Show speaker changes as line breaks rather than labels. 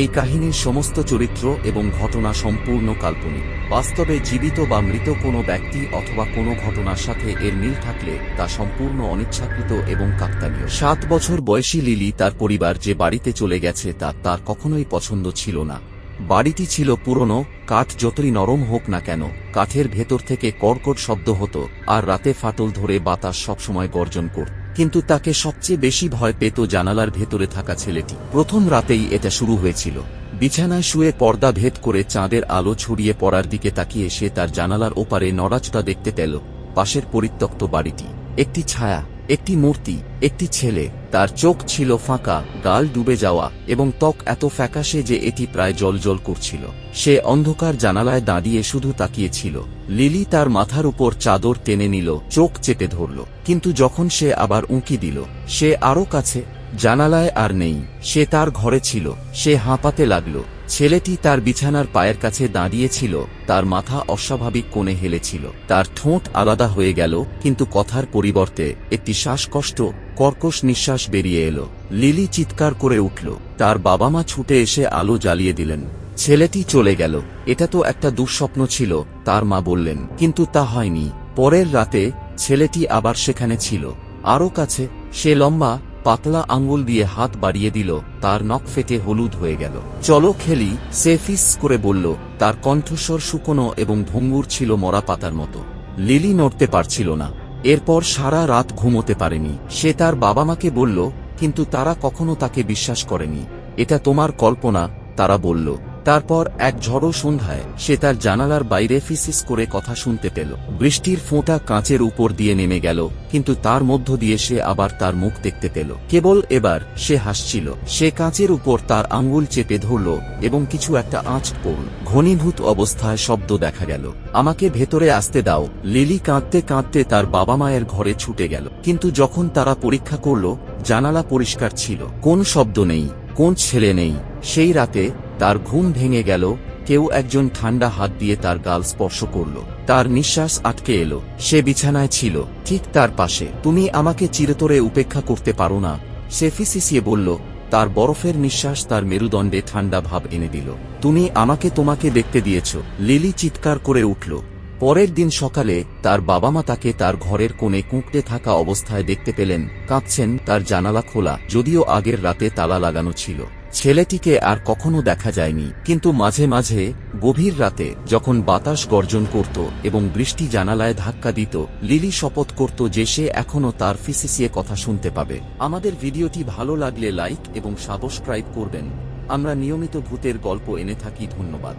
এই কাহিনীর সমস্ত চরিত্র এবং ঘটনা সম্পূর্ণ কাল্পনিক। বাস্তবে জীবিত বা মৃত কোনো ব্যক্তি অথবা কোনো ঘটনার সাথে এর মিল থাকলে তা সম্পূর্ণ অনিচ্ছাকৃত এবং কাকতালীয়। সাত বছর বয়সী লিলি তার পরিবার যে বাড়িতে চলে গেছে তা তার কখনোই পছন্দ ছিল না। বাড়িটি ছিল পুরনো, কাঠ যতই নরম হোক না কেন, কাঠের ভেতর থেকে কর্কট শব্দ হতো আর রাতে ফাটল ধরে বাতাস সবসময় গর্জন করত। কিন্তু তাকে সবচেয়ে বেশি ভয় পেত জানালার ভেতরে থাকা ছেলেটি। প্রথম রাতেই এটা শুরু হয়েছিল। বিছানায় শুয়ে পর্দা ভেদ করে চাঁদের আলো ছড়িয়ে পড়ার দিকে তাকিয়ে সে তার জানালার ওপারে নড়াচটা দেখতে পেল, পাশের পরিত্যক্ত বাড়িটি। একটি ছায়া। একটি মূর্তি, একটি ছেলে, তার চোখ ছিল ফাঁকা, গাল ডুবে যাওয়া, এবং ত্বক এত ফ্যাকাশে যে এটি প্রায় জলজল করছিল। সে অন্ধকার জানালায় দাঁড়িয়ে শুধু তাকিয়েছিল। লিলি তার মাথার উপর চাদর টেনে নিল, চোখ চেপে ধরল, কিন্তু যখন সে আবার উঁকি দিল, সে আরও কাছে, জানালায় আর নেই, সে তার ঘরে ছিল, সে হাঁপাতে লাগল। ছেলেটি তার বিছানার পায়ের কাছে দাঁড়িয়েছিল, তার মাথা অস্বাভাবিক কোণে হেলেছিল, তার ঠোঁট আলাদা হয়ে গেল, কিন্তু কথার পরিবর্তে একটি শ্বাসকষ্ট, কর্কশ নিঃশ্বাস বেরিয়ে এলো। লিলি চিৎকার করে উঠল, তার বাবা মা ছুটে এসে আলো জ্বালিয়ে দিলেন। ছেলেটি চলে গেল, এটা তো একটা দুঃস্বপ্ন ছিল, তার মা বললেন, কিন্তু তা হয়নি। পরের রাতে ছেলেটি আবার সেখানে ছিল। আরও কাছে, সে লম্বা পাতলা আঙুল দিয়ে হাত বাড়িয়ে দিল, তার নখ ফেটে হলুদ হয়ে গেল। চলো খেলি, সে ফিস করে বলল, তার কণ্ঠস্বর শুকনো এবং ভঙ্গুর ছিল মরা পাতার মতো। লিলি নড়তে পারছিল না। এরপর সারা রাত ঘুমোতে পারেনি। সে তার বাবা মাকে বলল, কিন্তু তারা কখনো তাকে বিশ্বাস করেনি। এটা তোমার কল্পনা, তারা বলল। তারপর এক ঝড়ো সন্ধ্যায় সে তার জানালার বাইরে ফিসিস করে কথা শুনতে পেল। বৃষ্টির ফোঁটা কাঁচের উপর দিয়ে নেমে গেল, কিন্তু তার মধ্য দিয়ে সে আবার তার মুখ দেখতে পেল। কেবল এবার সে হাসছিল। সে কাঁচের উপর তার আঙ্গুল চেপে ধরল এবং কিছু একটা আঁচ পড়ল ঘনীভূত অবস্থায় শব্দ দেখা গেল। আমাকে ভেতরে আসতে দাও। লিলি কাঁদতে কাঁদতে তার বাবা মায়ের ঘরে ছুটে গেল। কিন্তু যখন তারা পরীক্ষা করল, জানালা পরিষ্কার ছিল। কোন শব্দ নেই? কোন ছেলে নেই? সেই রাতে তার ঘুম ভেঙে গেল, কেউ একজন ঠান্ডা হাত দিয়ে তার গাল স্পর্শ করল। তার নিঃশ্বাস আটকে এলো। সে বিছানায় ছিল। ঠিক তার পাশে। তুমি আমাকে চিরতরে উপেক্ষা করতে পারো না, সে ফিসিসিয়ে বলল। তার বরফের নিঃশ্বাস তার মেরুদণ্ডে ঠান্ডা ভাব এনে দিল। তুমি আমাকে তোমাকে দেখতে দিয়েছ, লিলি চিৎকার করে উঠল। পরের দিন সকালে তার বাবা মা তাকে তার ঘরের কোণে কুঁকড়ে থাকা অবস্থায় দেখতে পেলেন। কাঁদছেন, তার জানালা খোলা, যদিও আগের রাতে তালা লাগানো ছিল। ছেলেটিকে আর কখনো দেখা যায়নি। কিন্তু মাঝে মাঝে, গভীর রাতে, যখন বাতাস গর্জন করত এবং বৃষ্টি জানালায় ধাক্কা দিত, লিলি শপথ করত যে সে এখনও তার ফিসিসিয়ে কথা শুনতে পাবে। আমাদের ভিডিওটি ভালো লাগলে লাইক এবং সাবস্ক্রাইব করবেন। আমরা নিয়মিত ভূতের গল্প এনে থাকি, ধন্যবাদ।